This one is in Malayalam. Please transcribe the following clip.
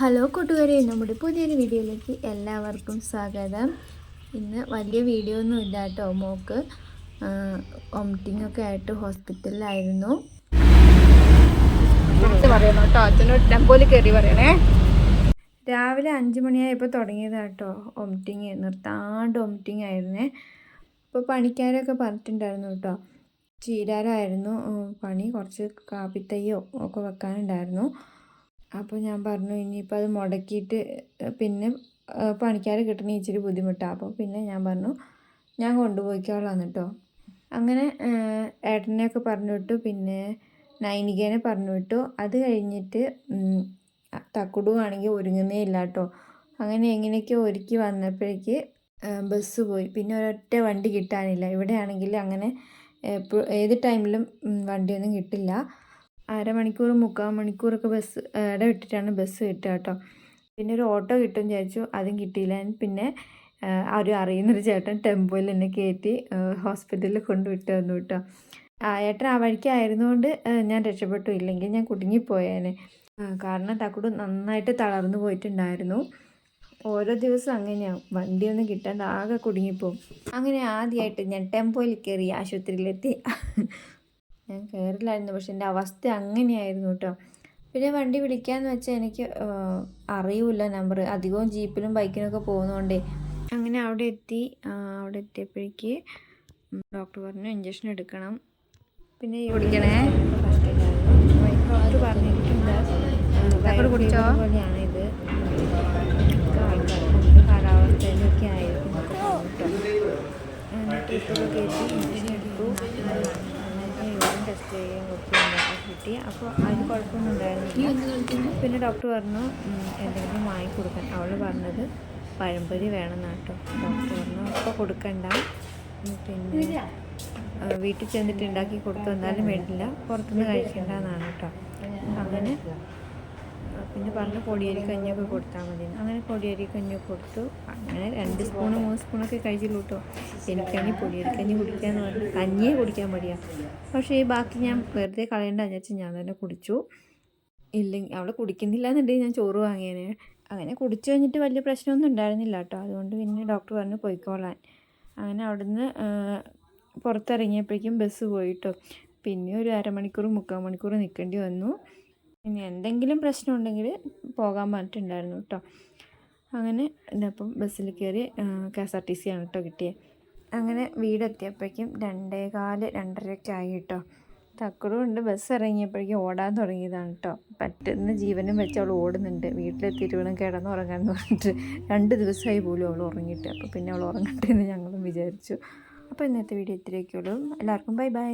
ഹലോ കൂട്ടുകാരെ നമ്മുടെ പുതിയൊരു വീഡിയോയിലേക്ക് എല്ലാവർക്കും സ്വാഗതം. ഇന്ന് വലിയ വീഡിയോ ഒന്നും ഇല്ല കേട്ടോ. മോക്ക് വോമിറ്റിംഗ് ഒക്കെ ആയിട്ട് ഹോസ്പിറ്റലിലായിരുന്നു. പറയണം കേട്ടോ. അച്ഛനോട് ടെമ്പോയിൽ കയറി പറയണേ. രാവിലെ അഞ്ച് മണിയായപ്പോൾ തുടങ്ങിയതാണ് കേട്ടോ വോമിറ്റിങ് നിർത്താണ്ട് വോമിറ്റിംഗ് ആയിരുന്നേ. അപ്പോൾ പണിക്കാരൊക്കെ പറഞ്ഞിട്ടുണ്ടായിരുന്നു കേട്ടോ. ചീരാരായിരുന്നു. പണി കുറച്ച് കാപ്പിത്തയ്യോ ഒക്കെ വെക്കാനുണ്ടായിരുന്നു. അപ്പോൾ ഞാൻ പറഞ്ഞു ഇനിയിപ്പോൾ അത് മുടക്കിയിട്ട് പിന്നെ പണിക്കാരെ കിട്ടണ ഇച്ചിരി ബുദ്ധിമുട്ടാണ് അപ്പോൾ പിന്നെ ഞാൻ പറഞ്ഞു ഞാൻ കൊണ്ടുപോയിക്കോളാം കേട്ടോ അങ്ങനെ ഏട്ടനെയൊക്കെ പറഞ്ഞു വിട്ടു പിന്നെ നൈനികേനെ പറഞ്ഞു വിട്ടു. അത് കഴിഞ്ഞിട്ട് തക്കുടു ആണെങ്കിൽ ഒരുങ്ങുന്നേ ഇല്ല കേട്ടോ അങ്ങനെ എങ്ങനെയൊക്കെ ഒരുക്കി വന്നപ്പോഴേക്ക് ബസ് പോയി. പിന്നെ ഒരൊറ്റ വണ്ടി കിട്ടാനില്ല. ഇവിടെ ആണെങ്കിൽ അങ്ങനെ ഏത് ടൈമിലും വണ്ടിയൊന്നും കിട്ടില്ല. അരമണിക്കൂർ മുക്കാൽ മണിക്കൂറൊക്കെ ബസ് ഇട വിട്ടിട്ടാണ് ബസ് കിട്ടുക കേട്ടോ. പിന്നെ ഒരു ഓട്ടോ കിട്ടും വിചാരിച്ചു അതും കിട്ടിയില്ല. പിന്നെ ഒരു അറിയുന്നൊരു ചേട്ടൻ ടെമ്പോയിൽ എന്നെ കയറ്റി ഹോസ്പിറ്റലിൽ കൊണ്ടുവിട്ട് വന്നു കേട്ടോ. ആ ഏട്ടൻ ആ വഴിക്കായിരുന്നുകൊണ്ട് ആയിരുന്നുകൊണ്ട് ഞാൻ രക്ഷപ്പെട്ടു. ഇല്ലെങ്കിൽ ഞാൻ കുടുങ്ങിപ്പോയേനെ. കാരണം തക്കുടും നന്നായിട്ട് തളർന്നു പോയിട്ടുണ്ടായിരുന്നു. ഓരോ ദിവസം അങ്ങനെയാവും വണ്ടിയൊന്നും കിട്ടാണ്ട് ആകെ കുടുങ്ങിപ്പോവും. അങ്ങനെ ആദ്യമായിട്ട് ഞാൻ ടെമ്പോയിൽ കയറി ആശുപത്രിയിലെത്തി. ഞാൻ കയറില്ലായിരുന്നു പക്ഷെ എന്റെ അവസ്ഥ അങ്ങനെയായിരുന്നു കേട്ടോ. പിന്നെ വണ്ടി വിളിക്കാന്ന് വെച്ചാൽ എനിക്ക് അറിയില്ല അറിയൂല നമ്പർ. അധികവും ജീപ്പിലും ബൈക്കിനൊക്കെ പോകുന്നതുകൊണ്ടേ അങ്ങനെ അവിടെ എത്തി. അവിടെ എത്തിയപ്പോഴേക്ക് ഡോക്ടർ പറഞ്ഞു ഇഞ്ചക്ഷൻ എടുക്കണം. പിന്നെ ഈ കുടിക്കണേ. ഡോക്ടർ പറഞ്ഞിട്ടുണ്ട് ഡോക്ടർ കുടിച്ചോ? പോലെയാണ് ഇത്. കാലാവസ്ഥയിലൊക്കെ ആയിരിക്കും. കേട്ടോ ഇഞ്ചക്ഷൻ എടുത്തു. യൂറിൻ ടെസ്റ്റ് ചെയ്യുകയും കൊടുത്തു കിട്ടി. അപ്പോൾ അതിന് കുഴപ്പമൊന്നും ഉണ്ടായിരുന്നില്ല പിന്നെ ഡോക്ടർ പറഞ്ഞു എന്തെങ്കിലും വാങ്ങി കൊടുക്കാൻ അവൾ പറഞ്ഞത് പഴംപൊരി വേണം കേട്ടോ ഡോക്ടർ പറഞ്ഞു അപ്പോൾ കൊടുക്കണ്ട. പിന്നെ വീട്ടിൽ ചെന്നിട്ട് ഉണ്ടാക്കി കൊടുത്തു വന്നാലും വേണ്ടില്ല. പുറത്തുനിന്ന് കഴിക്കേണ്ടതാണ് കേട്ടോ അങ്ങനെ പിന്നെ പറഞ്ഞു പൊടിയരി കഞ്ഞിയൊക്കെ കൊടുത്താൽ മതി. അങ്ങനെ പൊടിയരി കഞ്ഞി കൊടുത്തു. അങ്ങനെ രണ്ട് സ്പൂണ് മൂന്ന് സ്പൂണൊക്കെ കഴിച്ചുള്ളൂ കേട്ടോ. എനിക്കാണെങ്കിൽ പൊടിയരി കഞ്ഞി കുടിക്കാന്ന് പറഞ്ഞു കഞ്ഞിയെ കുടിക്കാൻ മടിയാ. പക്ഷേ ബാക്കി ഞാൻ വെറുതെ കളയേണ്ട വിചാരിച്ച് ഞാൻ തന്നെ കുടിച്ചു. ഇല്ലെങ്കിൽ അവൾ കുടിക്കുന്നില്ല എന്നുണ്ടെങ്കിൽ ഞാൻ ചോറ് വാങ്ങിയേനെ. അങ്ങനെ കുടിച്ചു കഴിഞ്ഞിട്ട് വലിയ പ്രശ്നമൊന്നും ഉണ്ടായിരുന്നില്ല കേട്ടോ. അതുകൊണ്ട് പിന്നെ ഡോക്ടർ പറഞ്ഞു പോയിക്കോളാൻ. അങ്ങനെ അവിടുന്ന് പുറത്തിറങ്ങിയപ്പോഴേക്കും ബസ് പോയിട്ടോ പിന്നെ ഒരു അരമണിക്കൂർ മുക്കാൽ മണിക്കൂർ നിൽക്കേണ്ടി വന്നു. ഇനി എന്തെങ്കിലും പ്രശ്നം ഉണ്ടെങ്കിൽ പോകാൻ പറഞ്ഞിട്ടുണ്ടായിരുന്നു കേട്ടോ. അങ്ങനെ ഇതപ്പം ബസ്സിൽ കയറി K S R T C ആണ് കേട്ടോ കിട്ടിയത് അങ്ങനെ വീടെത്തിയപ്പോഴേക്കും രണ്ടേ കാൽ രണ്ടരയൊക്കെ ആയി കേട്ടോ. തക്കറുണ്ട് ബസ് ഇറങ്ങിയപ്പോഴേക്കും ഓടാൻ തുടങ്ങിയതാണ് കേട്ടോ. പറ്റുന്ന ജീവനും വെച്ച് അവൾ ഓടുന്നുണ്ട്. വീട്ടിലെത്തിയിട്ട് വേണം കിടന്നുറങ്ങാൻ എന്ന് പറഞ്ഞിട്ട് രണ്ട് ദിവസമായി പോലും അവൾ ഉറങ്ങിയിട്ട്. അപ്പോൾ പിന്നെ അവൾ ഉറങ്ങട്ടെ എന്ന് ഞങ്ങളും വിചാരിച്ചു. അപ്പോൾ ഇന്നത്തെ വീഡിയോ ഇത്രയൊക്കെയുള്ളൂ എല്ലാവർക്കും ബൈ ബൈ.